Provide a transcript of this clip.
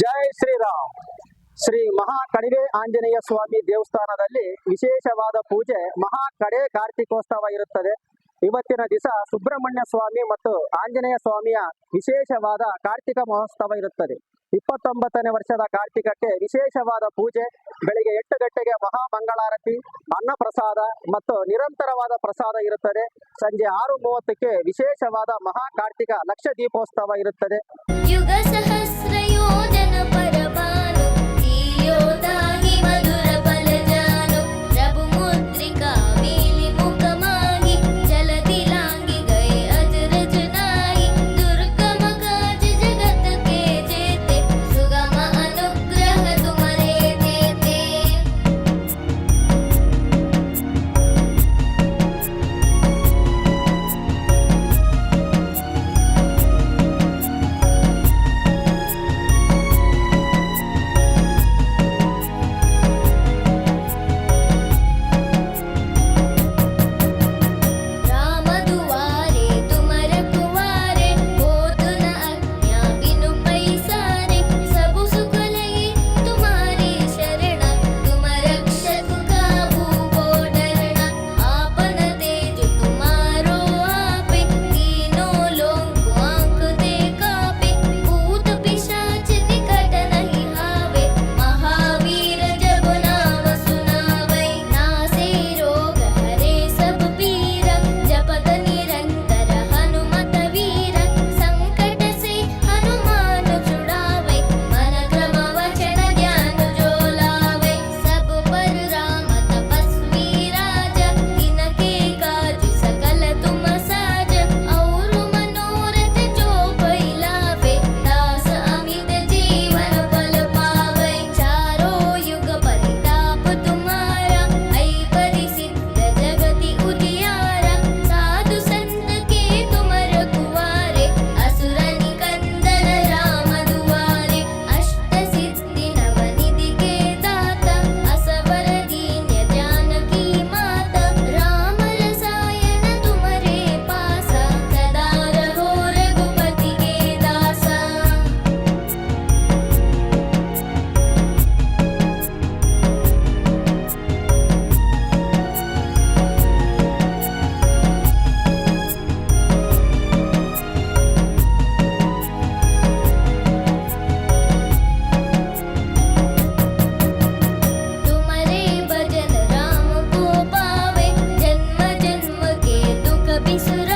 ಜೈ ಶ್ರೀರಾಮ್. ಶ್ರೀ ಮಹಾ ಕಣಿವೆ ಆಂಜನೇಯ ಸ್ವಾಮಿ ದೇವಸ್ಥಾನದಲ್ಲಿ ವಿಶೇಷವಾದ ಪೂಜೆ ಮಹಾ ಕಡೆ ಕಾರ್ತಿಕೋತ್ಸವ ಇರುತ್ತದೆ. ಇವತ್ತಿನ ದಿವಸ ಸುಬ್ರಹ್ಮಣ್ಯ ಸ್ವಾಮಿ ಮತ್ತು ಆಂಜನೇಯ ಸ್ವಾಮಿಯ ವಿಶೇಷವಾದ ಕಾರ್ತಿಕ ಮಹೋತ್ಸವ ಇರುತ್ತದೆ. ಇಪ್ಪತ್ತೊಂಬತ್ತನೇ ವರ್ಷದ ಕಾರ್ತಿಕಕ್ಕೆ ವಿಶೇಷವಾದ ಪೂಜೆ, ಬೆಳಿಗ್ಗೆ ಎಂಟು ಗಂಟೆಗೆ ಮಹಾ ಮಂಗಳಾರತಿ ಅನ್ನ ಪ್ರಸಾದ ಮತ್ತು ನಿರಂತರವಾದ ಪ್ರಸಾದ ಇರುತ್ತದೆ. ಸಂಜೆ ಆರು ಮೂವತ್ತಕ್ಕೆ ವಿಶೇಷವಾದ ಮಹಾ ಕಾರ್ತಿಕ ಲಕ್ಷ ದೀಪೋತ್ಸವ ಇರುತ್ತದೆ Thanks for